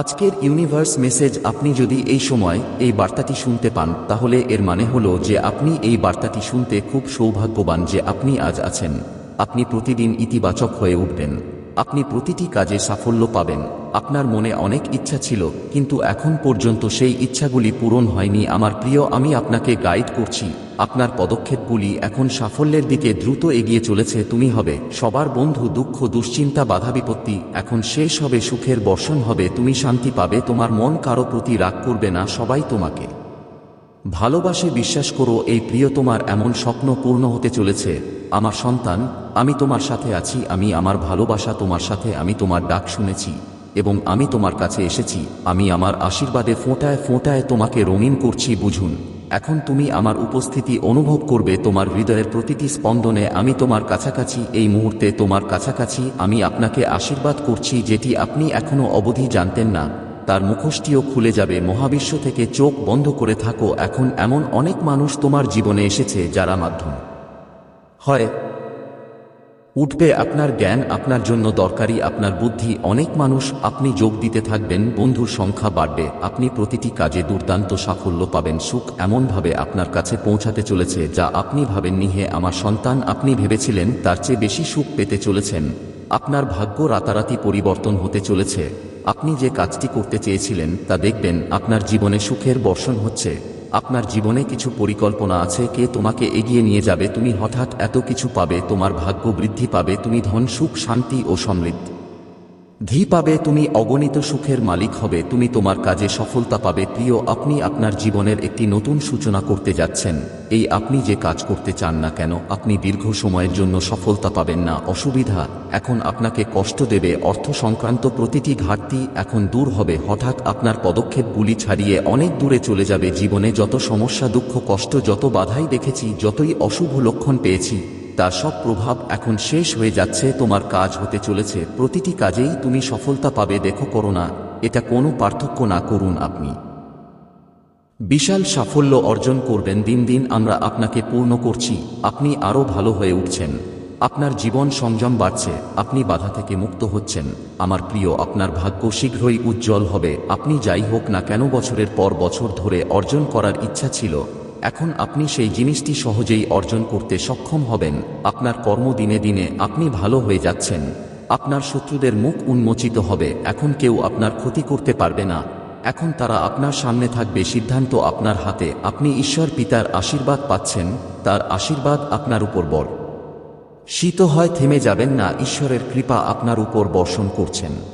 আজকের universe message আপনি যদি এই সময় এই বার্তাটি শুনতে পান, তাহলে এর মানে হলো যে আপনি এই বার্তাটি শুনতে খুব সৌভাগ্যবান যে আপনি আজ আছেন। আপনি প্রতিদিন ইতিবাচক হয়ে উঠবেন। আপনি প্রতিটি কাজে সাফল্য পাবেন। আপনার মনে অনেক ইচ্ছা ছিল, কিন্তু এখন পর্যন্ত সেই ইচ্ছাগুলি পূরণ হয়নি। আমার প্রিয়, আমি আপনাকে গাইড করছি। আপনার পদক্ষেপগুলি এখন সাফল্যের দিকে দ্রুত এগিয়ে চলেছে, তুমি হবে সবার বন্ধু, দুঃখ, দুশ্চিন্তা, বাধা, বিপত্তি। এখন শেষ হবে সুখের বর্ষণ হবে, তুমি শান্তি পাবে, তোমার মন কারও প্রতি রাগ করবে না, সবাই তোমাকে ভালোবাসে। বিশ্বাস করো, এই প্রিয়, তোমার এমন স্বপ্ন পূর্ণ হতে চলেছে। আমার সন্তান, আমি তোমার সাথে আছি, আমি আমার ভালোবাসা তোমার সাথে, আমি তোমার ডাক শুনেছি, এবং আমি তোমার কাছে এসেছি, আমি আমার আশীর্বাদে ফোঁটায় ফোঁটায় তোমাকে রঙিন করছি, বুঝুন। এখন তুমি আমার উপস্থিতি অনুভব করবে, তোমার হৃদয়ের প্রতিটি স্পন্দনে আমি তোমার কাছাকাছি, এই মুহূর্তে তোমার কাছাকাছি, আমি আপনাকে আশীর্বাদ করছি, যেটি আপনি এখনও অবধি জানতেন না। তার মুখোশটিও খুলে যাবে, মহাবিশ্ব থেকে চোখ বন্ধ করে থাকো, এখন এমন অনেক মানুষ তোমার জীবনে এসেছে, যারা মাধ্যম হয়। উঠবে আপনার জ্ঞান আপনার জন্য দরকারি, আপনার বুদ্ধি অনেক মানুষ আপনি যোগ দিতে থাকবেন, বন্ধুর সংখ্যা বাড়বে, আপনি প্রতিটি কাজে দুর্দান্ত সাফল্য পাবেন, সুখ এমনভাবে আপনার কাছে পৌঁছাতে চলেছে যা আপনি ভাবেননি হে আমার সন্তান, আপনি ভেবেছিলেন তার চেয়ে বেশি সুখ পেতে চলেছেন। আপনার ভাগ্য রাতারাতি পরিবর্তন হতে চলেছে। আপনি যে কাজটি করতে চেয়েছিলেন তা দেখবেন, আপনার জীবনে সুখের বর্ষণ হচ্ছে। আপনার জীবনে কিছু পরিকল্পনা আছে, কে তোমাকে এগিয়ে নিয়ে যাবে, তুমি হঠাৎ এত কিছু পাবে, তোমার ভাগ্য বৃদ্ধি পাবে, তুমি ধন, সুখ, শান্তি ও সমৃদ্ধি। ধী পাবে, তুমি অগণিত সুখের মালিক হবে, তুমি তোমার কাজে সফলতা পাবে। প্রিয়, আপনি আপনার জীবনের একটি নতুন সূচনা করতে যাচ্ছেন। এই আপনি যে কাজ করতে চান না কেন, আপনি দীর্ঘ সময়ের জন্য সফলতা পাবেন না। অসুবিধা, এখন আপনাকে কষ্ট দেবে, অর্থ সংক্রান্ত প্রতিটি ঘাটতি এখন দূর হবে। হঠাৎ আপনার পদক্ষেপগুলি ছাড়িয়ে অনেক দূরে চলে যাবে। জীবনে যত সমস্যা, দুঃখ, কষ্ট, যত বাধাই দেখেছি, যতই অশুভ লক্ষণ পেয়েছি তার সব প্রভাব এখন শেষ হয়ে যাচ্ছে, তোমার কাজ হতে চলেছে। প্রতিটি কাজেই তুমি সফলতা পাবে, দেখো করো না এটা কোনো পার্থক্য না করুন আপনি। বিশাল সাফল্য অর্জন করবেন, দিন দিন আমরা আপনাকে পূর্ণ করছি। আপনি আরও ভালো হয়ে উঠছেন। আপনার জীবন সংযম বাড়ছে। আপনি বাধা থেকে মুক্ত হচ্ছেন। আমার প্রিয়, আপনার ভাগ্য শীঘ্রই উজ্জ্বল হবে। আপনি যাই হোক না কেন, বছরের পর বছর ধরে অর্জন করার ইচ্ছা ছিল। এখন আপনি সেই জিনিসটি সহজেই অর্জন করতে সক্ষম হবেন। আপনার কর্ম দিনে দিনে আপনি ভালো হয়ে যাচ্ছেন। আপনার শত্রুদের মুখ উন্মোচিত হবে। এখন কেউ আপনার ক্ষতি করতে পারবে না। এখন তারা আপনার সামনে থাকবে। সিদ্ধান্ত আপনার হাতে। আপনি ঈশ্বর পিতার আশীর্বাদ পাচ্ছেন। তার আশীর্বাদ আপনার উপর বর। শীত হয়, থেমে যাবেন না। ঈশ্বরের কৃপা আপনার উপর বর্ষণ করছেন।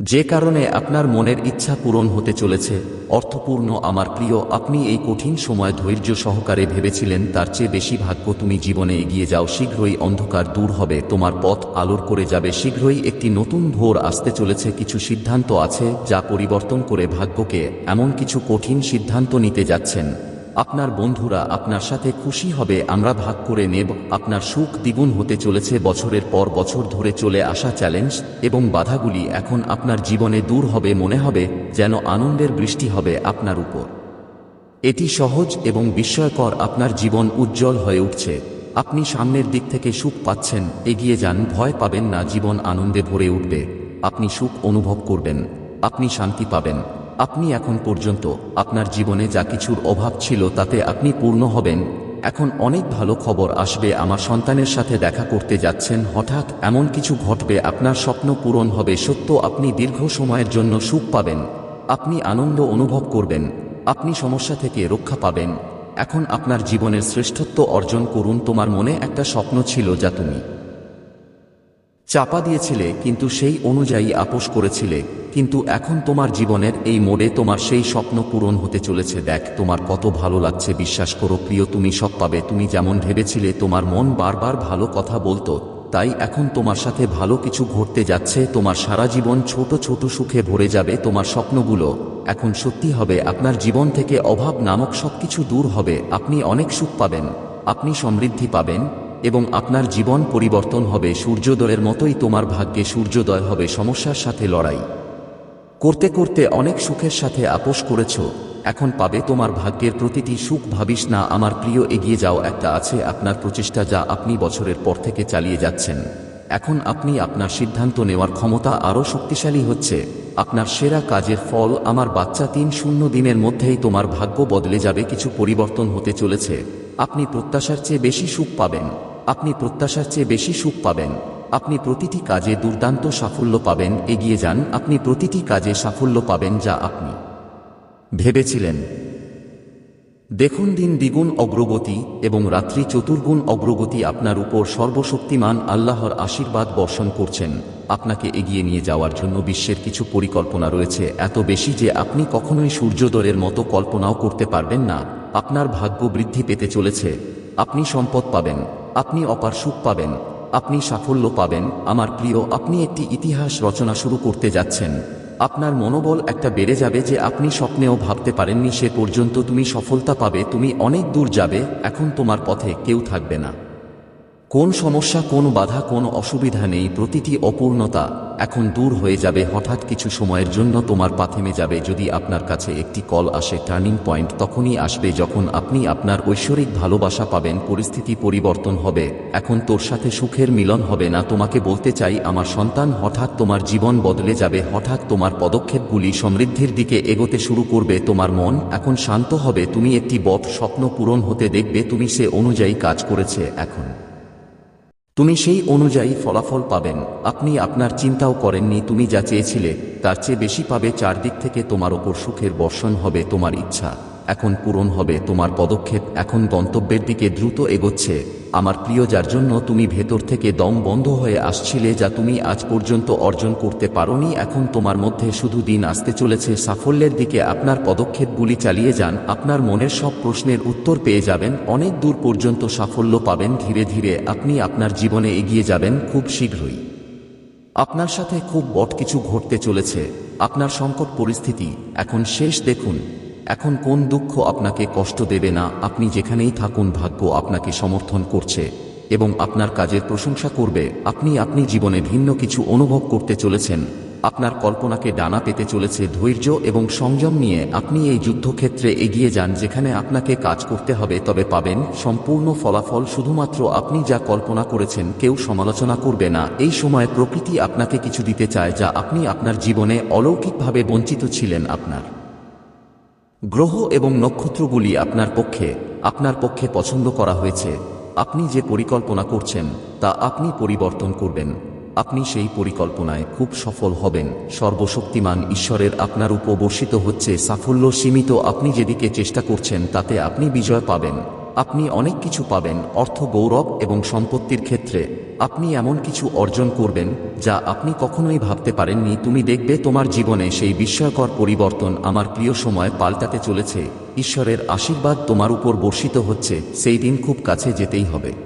যে কারণে আপনার মনের ইচ্ছা পূরণ হতে চলেছে, অর্থপূর্ণ আমার প্রিয়, আপনি এই কঠিন সময় ধৈর্য সহকারে ভেবেছিলেন, তার চেয়ে বেশি ভাগ্য তুমি জীবনে এগিয়ে যাও, শীঘ্রই অন্ধকার দূর হবে, তোমার পথ আলোর করে যাবে, শীঘ্রই একটি নতুন ভোর আসতে চলেছে, কিছু সিদ্ধান্ত আছে, যা পরিবর্তন করে ভাগ্যকে এমন কিছু কঠিন সিদ্ধান্ত নিতে যাচ্ছেন। আপনার বন্ধুরা আপনার সাথে খুশি হবে, আমরা ভাগ করে নেব। আপনার সুখ দ্বিগুণ হতে চলেছে, বছরের পর বছর ধরে চলে আসা চ্যালেঞ্জ এবং বাধাগুলি এখন আপনার জীবনে দূর হবে, মনে হবে যেন আনন্দের বৃষ্টি হবে আপনার উপর। এটি সহজ এবং বিস্ময়কর আপনার জীবন উজ্জ্বল হয়ে উঠছে। আপনি সামনের দিক থেকে সুখ পাচ্ছেন, এগিয়ে যান, ভয় পাবেন না, জীবন আনন্দে ভরে উঠবে। আপনি সুখ অনুভব করবেন, আপনি শান্তি পাবেন। আপনি এখন পর্যন্ত আপনার জীবনে যা কিছুর অভাব ছিল তাতে আপনি পূর্ণ হবেন। এখন অনেক ভালো খবর আসবে, আমার সন্তানের সাথে দেখা করতে যাচ্ছেন, হঠাৎ এমন কিছু ঘটবে, আপনার স্বপ্ন পূরণ হবে, সত্য আপনি দীর্ঘ সময়ের জন্য সুখ পাবেন, আপনি আনন্দ অনুভব করবেন, আপনি সমস্যা থেকে রক্ষা পাবেন। এখন আপনার জীবনের শ্রেষ্ঠত্ব অর্জন করুন, তোমার মনে একটা স্বপ্ন ছিল যা তুমি চাপা দিয়েছিলে, কিন্তু সেই অনুযায়ী আপোষ করেছিলে। কিন্তু এখন তোমার জীবনের এই মোড়ে তোমার সেই স্বপ্ন পূরণ হতে চলেছে। দেখ, তোমার কত ভালো লাগছে, বিশ্বাস করো, প্রিয়, তুমি সব পাবে। তুমি যেমন ভেবেছিলে, তোমার মন বারবার ভালো কথা বলতো। তাই এখন তোমার সাথে ভালো কিছু ঘটতে যাচ্ছে, তোমার সারা জীবন ছোট ছোট সুখে ভরে যাবে তোমার স্বপ্নগুলো। এখন সত্যি হবে, আপনার জীবন থেকে অভাব নামক সবকিছু দূর হবে। আপনি অনেক সুখ পাবেন, আপনি সমৃদ্ধি পাবেন। এবং আপনার জীবন পরিবর্তন হবে। সূর্যোদয়ের মতোই তোমার ভাগ্যে সূর্যোদয় হবে। সমস্যার সাথে লড়াই। করতে করতে অনেক সুখের সাথে আপোষ করেছ। এখন পাবে তোমার ভাগ্যের প্রতিটি সুখ। ভাবিস না, আমার প্রিয়, এগিয়ে যাও। একটা আছে আপনার প্রচেষ্টা যা আপনি বছরের পর থেকে চালিয়ে যাচ্ছেন। এখন আপনি আপনার সিদ্ধান্ত নেওয়ার ক্ষমতা আরও শক্তিশালী হচ্ছে। আপনার সেরা কাজের ফল আমার বাচ্চা তিন শূন্য দিনের মধ্যেই তোমার ভাগ্য বদলে যাবে। কিছু পরিবর্তন হতে চলেছে। আপনি প্রত্যাশার চেয়ে বেশি সুখ পাবেন। আপনি প্রত্যাশার চেয়ে বেশি সুখ পাবেন। আপনি প্রতিটি কাজে দুর্দান্ত সাফল্য পাবেন। এগিয়ে যান। আপনি প্রতিটি কাজে সাফল্য পাবেন যা আপনি ভেবেছিলেন। দেখুন দিন দ্বিগুণ অগ্রগতি এবং রাত্রি চতুর্গুণ অগ্রগতি আপনার উপর সর্বশক্তিমান আল্লাহর আশীর্বাদ বর্ষণ করছেন। আপনাকে এগিয়ে নিয়ে যাওয়ার জন্য বিশ্বের কিছু পরিকল্পনা রয়েছে। এত বেশি যে আপনি কখনোই সূর্যোদয়ের মতো কল্পনাও করতে পারবেন না। আপনার ভাগ্য বৃদ্ধি পেতে চলেছে। আপনি সম্পদ পাবেন। আপনি অপার সুখ পাবেন, আপনি সাফল্য পাবেন। আমার প্রিয়, আপনি একটি ইতিহাস রচনা শুরু করতে যাচ্ছেন। আপনার মনোবল একটা বেড়ে যাবে যে আপনি স্বপ্নেও ভাবতে পারেননি, সে পর্যন্ত তুমি সফলতা পাবে, তুমি অনেক দূর যাবে, এখন তোমার পথে কেউ থাকবে না। কোন সমস্যা, কোন বাধা, কোন অসুবিধা নেই, প্রতিটি অপূর্ণতা এখন দূর হয়ে যাবে হঠাৎ কিছু সময়ের জন্য তোমার পা থেমে যাবে। যদি আপনার কাছে একটি কল আসে, টার্নিং পয়েন্ট তখনই আসবে যখন আপনি আপনার ঐশ্বরিক ভালোবাসা পাবেন, পরিস্থিতি পরিবর্তন হবে। এখন তোর সাথে সুখের মিলন হবে না, তোমাকে বলতে চাই, আমার সন্তান হঠাৎ তোমার জীবন বদলে যাবে, হঠাৎ তোমার পদক্ষেপগুলি সমৃদ্ধির দিকে এগোতে শুরু করবে, তোমার মন এখন শান্ত হবে, তুমি একটি বট স্বপ্ন পূরণ হতে দেখবে, তুমি সে অনুযায়ী কাজ করেছে এখন। তুমি সেই অনুযায়ী ফলাফল পাবেন। আপনি আপনার চিন্তাও করেননি তুমি যা চেয়েছিলে, তার চেয়ে বেশি পাবে চারদিক থেকে তোমার ওপর সুখের বর্ষণ হবে তোমার ইচ্ছা। এখন পূরণ হবে তোমার পদক্ষেপ। এখন গন্তব্যের দিকে দ্রুত এগোচ্ছে। আমার প্রিয়, যার জন্য তুমি ভেতর থেকে দম বন্ধ হয়ে আসছিলে যা তুমি আজ পর্যন্ত অর্জন করতে পারোনি, এখন তোমার মধ্যে শুধু দিন আসতে চলেছে। সাফল্যের দিকে আপনার পদক্ষেপগুলি চালিয়ে যান, আপনার মনের সব প্রশ্নের উত্তর পেয়ে যাবেন, অনেক দূর পর্যন্ত সাফল্য পাবেন, ধীরে ধীরে আপনি আপনার জীবনে এগিয়ে যাবেন খুব শীঘ্রই। আপনার সাথে খুব বট কিছু ঘটতে চলেছে। আপনার সংকট পরিস্থিতি, এখন শেষ দেখুন। এখন কোন দুঃখ আপনাকে কষ্ট দেবে না? আপনি যেখানেই থাকুন, ভাগ্য আপনাকে সমর্থন করছে এবং আপনার কাজের প্রশংসা করবে। আপনি আপনি জীবনে ভিন্ন কিছু অনুভব করতে চলেছেন। আপনার কল্পনাকে ডানা পেতে চলেছে ধৈর্য এবং সংযম নিয়ে। আপনি এই যুদ্ধক্ষেত্রে এগিয়ে যান যেখানে আপনাকে কাজ করতে হবে, তবে পাবেন সম্পূর্ণ ফলাফল শুধুমাত্র আপনি যা কল্পনা করেছেন, কেউ সমালোচনা করবে না। এই সময় প্রকৃতি আপনাকে কিছু দিতে চায় যা আপনি আপনার জীবনে অলৌকিকভাবে বঞ্চিত ছিলেন আপনার। গ্রহ এবং নক্ষত্রগুলি আপনার পক্ষে আপনার পক্ষে পছন্দ করা হয়েছে। আপনি যে পরিকল্পনা করছেন, তা আপনি পরিবর্তন করবেন। আপনি সেই পরিকল্পনায় খুব সফল হবেন। সর্বশক্তিমান ঈশ্বরের আপনার উপবর্ষিত হচ্ছে সাফল্য সীমিত। আপনি যেদিকে চেষ্টা করছেন, তাতে আপনি বিজয় পাবেন। আপনি অনেক কিছু পাবেন। অর্থ, গৌরব এবং সম্পত্তির ক্ষেত্রে আপনি এমন কিছু অর্জন করবেন, যা আপনি কখনোই ভাবতে পারেননি। তুমি দেখবে তোমার জীবনে সেই বিস্ময়কর পরিবর্তন আমার প্রিয় সময় পাল্টাতে চলেছে। ঈশ্বরের আশীর্বাদ তোমার উপর বর্ষিত হচ্ছে। সেই দিন খুব কাছে যেতেই হবে।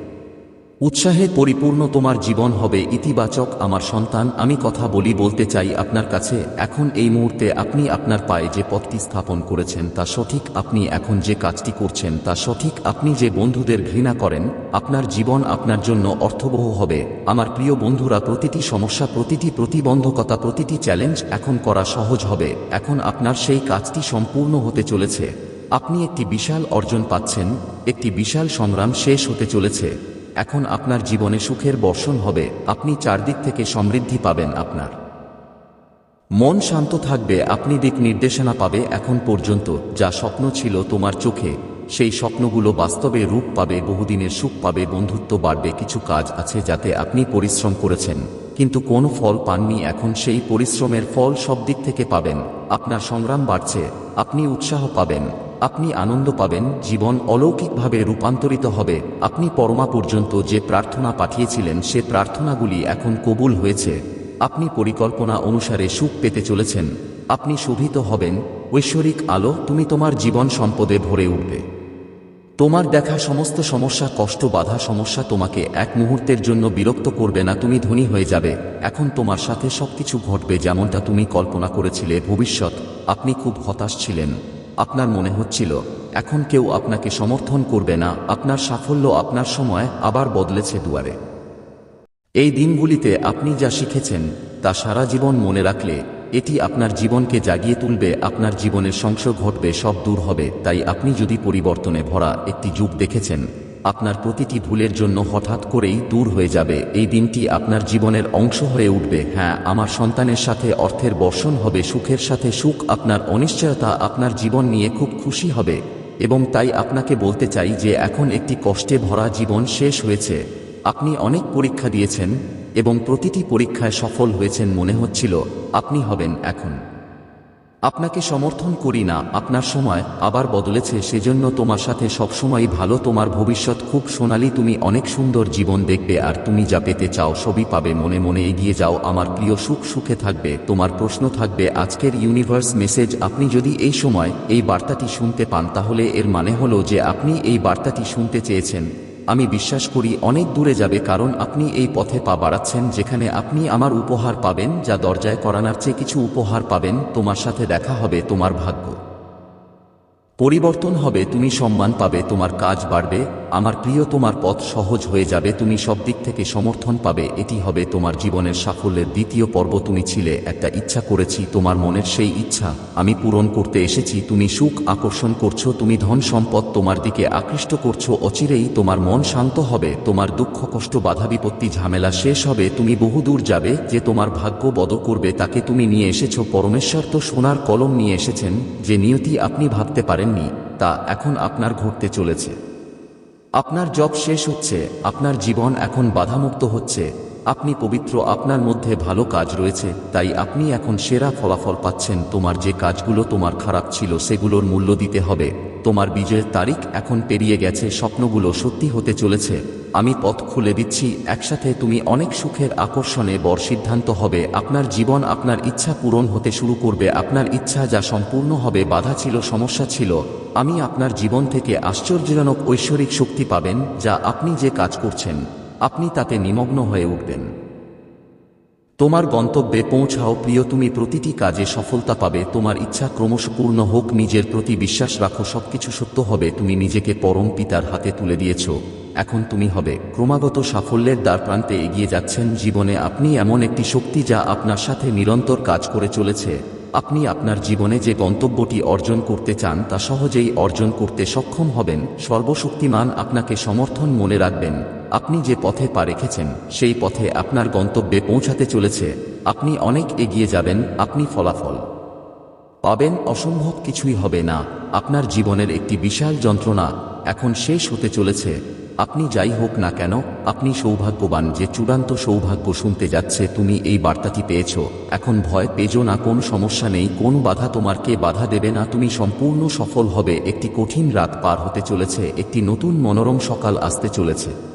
উৎসাহে পরিপূর্ণ তোমার জীবন হবে, ইতিবাচক, আমার সন্তান, আমি কথা বলি, বলতে চাই আপনার কাছে, এখন এই মুহূর্তে আপনি আপনার পায়ে যে পথটি স্থাপন করেছেন, তা সঠিক আপনি এখন যে কাজটি করছেন, তা সঠিক আপনি যে বন্ধুদের ঘৃণা করেন, আপনার জীবন আপনার জন্য অর্থবহ হবে। আমার প্রিয় বন্ধুরা, প্রতিটি সমস্যা, প্রতিটি প্রতিবন্ধকতা, প্রতিটি চ্যালেঞ্জ এখন করা সহজ হবে। এখন আপনার সেই কাজটি সম্পূর্ণ হতে চলেছে। আপনি একটি বিশাল অর্জন পাচ্ছেন, একটি বিশাল সংগ্রাম শেষ হতে চলেছে। এখন আপনার জীবনে সুখের বর্ষণ হবে, আপনি চারদিক থেকে সমৃদ্ধি পাবেন আপনার। মন শান্ত থাকবে, আপনি দিক নির্দেশনা পাবে এখন পর্যন্ত, যা স্বপ্ন ছিল তোমার চোখে। সেই স্বপ্নগুলো বাস্তবে রূপ পাবে, বহুদিনের সুখ পাবে, বন্ধুত্ব বাড়বে, কিছু কাজ আছে যাতে আপনি পরিশ্রম করেছেন। কিন্তু কোন ফল পাননি, এখন সেই পরিশ্রমের ফল সব দিক থেকে পাবেন। আপনার সংগ্রাম বাড়ছে, আপনি উৎসাহ পাবেন। আপনি আনন্দ পাবেন, জীবন অলৌকিকভাবে রূপান্তরিত হবে। আপনি পরমা পর্যন্ত যে প্রার্থনা পাঠিয়েছিলেন, সে প্রার্থনাগুলি এখন কবুল হয়েছে। আপনি পরিকল্পনা অনুসারে সুখ পেতে চলেছেন। আপনি শোভিত হবেন। ঐশ্বরিক আলো তুমি তোমার জীবন সম্পদে ভরে উঠবে। তোমার দেখা সমস্ত সমস্যা, কষ্ট, বাধা সমস্যা তোমাকে এক মুহূর্তের জন্য বিরক্ত করবে না, তুমি ধনী হয়ে যাবে। এখন তোমার সাথে সবকিছু ঘটবে যেমনটা তুমি কল্পনা করেছিলে ভবিষ্যৎ। আপনি খুব হতাশ ছিলেন। আপনার মনে হচ্ছিল, এখন কেউ আপনাকে সমর্থন করবে না, আপনার সাফল্য আপনার সময় আবার বদলেছে দুয়ারে। এই দিনগুলিতে আপনি যা শিখেছেন, তা সারা জীবন মনে রাখলে, এটি আপনার জীবনকে জাগিয়ে তুলবে, আপনার জীবনের সংশয় ঘটবে, সব দূর হবে, তাই আপনি যদি পরিবর্তনে ভরা একটি যুগ দেখেছেন আপনার প্রতিটি ভুলের জন্য হঠাৎ করেই দূর হয়ে যাবে। এই দিনটি আপনার জীবনের অংশ হয়ে উঠবে। হ্যাঁ আমার সন্তানের সাথে অর্থের বর্ষণ হবে, সুখের সাথে সুখ আপনার অনিশ্চয়তা আপনার জীবন নিয়ে খুব খুশি হবে। এবং তাই আপনাকে বলতে চাই যে এখন একটি কষ্টে ভরা জীবন শেষ হয়েছে। আপনি অনেক পরীক্ষা দিয়েছেন এবং প্রতিটি পরীক্ষায় সফল হয়েছেন মনে হচ্ছিল, আপনি হবেন এখন। আপনাকে সমর্থন করি না, আপনার সময় আবার বদলেছে, সেজন্য তোমার সাথে সবসময় ভালো, তোমার ভবিষ্যৎ খুব সোনালি, তুমি অনেক সুন্দর জীবন দেখবে, আর তুমি যা পেতে চাও সবই পাবে, মনে মনে এগিয়ে যাও, আমার প্রিয় সুখ সুখে থাকবে, তোমার প্রশ্ন থাকবে, আজকের ইউনিভার্স মেসেজ আপনি যদি এই সময় এই বার্তাটি শুনতে পান, তাহলে এর মানে হলো যে আপনি এই বার্তাটি শুনতে চেয়েছেন। আমি বিশ্বাস করি অনেক দূরে যাবে কারণ আপনি এই পথে পা বাড়াচ্ছেন যেখানে আপনি আমার উপহার পাবেন যা দরজায় করানার চেয়ে কিছু উপহার পাবেন, তোমার সাথে দেখা হবে, তোমার ভাগ্য। পরিবর্তন হবে, তুমি সম্মান পাবে, তোমার কাজ বাড়বে, আমার প্রিয় তোমার পথ সহজ হয়ে যাবে, তুমি সব দিক থেকে সমর্থন পাবে, এটি হবে তোমার জীবনের সাফল্যের দ্বিতীয় পর্ব, তুমি ছিলে একটা ইচ্ছা করেছি, তোমার মনের সেই ইচ্ছা, আমি পূরণ করতে এসেছি, তুমি সুখ আকর্ষণ করছ, তুমি ধন সম্পদ তোমার দিকে আকৃষ্ট করছ, অচিরেই তোমার মন শান্ত হবে, তোমার দুঃখ কষ্ট, বাধা বিপত্তি, ঝামেলা শেষ হবে, তুমি বহুদূর যাবে, যে তোমার ভাগ্য বদ করবে, তাকে তুমি নিয়ে এসেছ, পরমেশ্বর তো সোনার কলম নিয়ে এসেছেন, যে নিয়তি আপনি ভাবতে পারেননি তা এখন আপনার ঘটতে চলেছে। আপনার জব শেষ হচ্ছে, আপনার জীবন এখন বাধামুক্ত হচ্ছে, আপনি পবিত্র আপনার মধ্যে ভালো কাজ রয়েছে, তাই আপনি এখন সেরা ফলাফল পাচ্ছেন, তোমার যে কাজগুলো তোমার খারাপ ছিল সেগুলোর মূল্য দিতে হবে, তোমার বিজয়ের তারিখ এখন পেরিয়ে গেছে, স্বপ্নগুলো সত্যি হতে চলেছে। আমি পথ খুলে দিচ্ছি, একসাথে তুমি অনেক সুখের আকর্ষণে বর সিদ্ধান্ত হবে, আপনার জীবন আপনার ইচ্ছা পূরণ হতে শুরু করবে, আপনার ইচ্ছা যা সম্পূর্ণ হবে বাধা ছিল, সমস্যা ছিল, আমি আপনার জীবন থেকে আশ্চর্যজনক ঐশ্বরিক শক্তি পাবেন, যা আপনি যে কাজ করছেন, আপনি তাতে নিমগ্ন হয়ে উঠবেন। তোমার গন্তব্যে পৌঁছাও, প্রিয়, তুমি প্রতিটি কাজে সফলতা পাবে, তোমার ইচ্ছা ক্রমশ পূর্ণ হোক, নিজের প্রতি বিশ্বাস রাখো, সবকিছু সত্য হবে, তুমি নিজেকে পরম পিতার হাতে তুলে দিয়েছ। এখন তুমি হবে। ক্রমাগত সাফল্যের দ্বার প্রান্তে এগিয়ে যাচ্ছেন। জীবনে আপনি এমন একটি শক্তি যা আপনার সাথে নিরন্তর কাজ করে চলেছে। আপনি আপনার জীবনে যে গন্তব্যটি অর্জন করতে চান, তা সহজেই অর্জন করতে সক্ষম হবেন। সর্বশক্তিমান আপনাকে সমর্থন মনে রাখবেন। আপনি যে পথে পা রেখেছেন, সেই পথে আপনার গন্তব্যে পৌঁছাতে চলেছে। আপনি অনেক এগিয়ে যাবেন, আপনি ফলাফল পাবেন। অসম্ভব কিছুই হবে না। আপনার জীবনের একটি বিশাল যন্ত্রণা এখন শেষ হতে চলেছে। আপনি যাই হোক না কেন, আপনি সৌভাগ্যবান যে চূড়ান্ত সৌভাগ্য শুনতে যাচ্ছে, তুমি এই বার্তাটি পেয়েছ। এখন ভয় পেজো না, কোন সমস্যা নেই, কোন বাধা তোমার কে বাধা দেবে না, তুমি সম্পূর্ণ সফল হবে, একটি কঠিন রাত পার হতে চলেছে, একটি নতুন মনোরম সকাল আসতে চলেছে।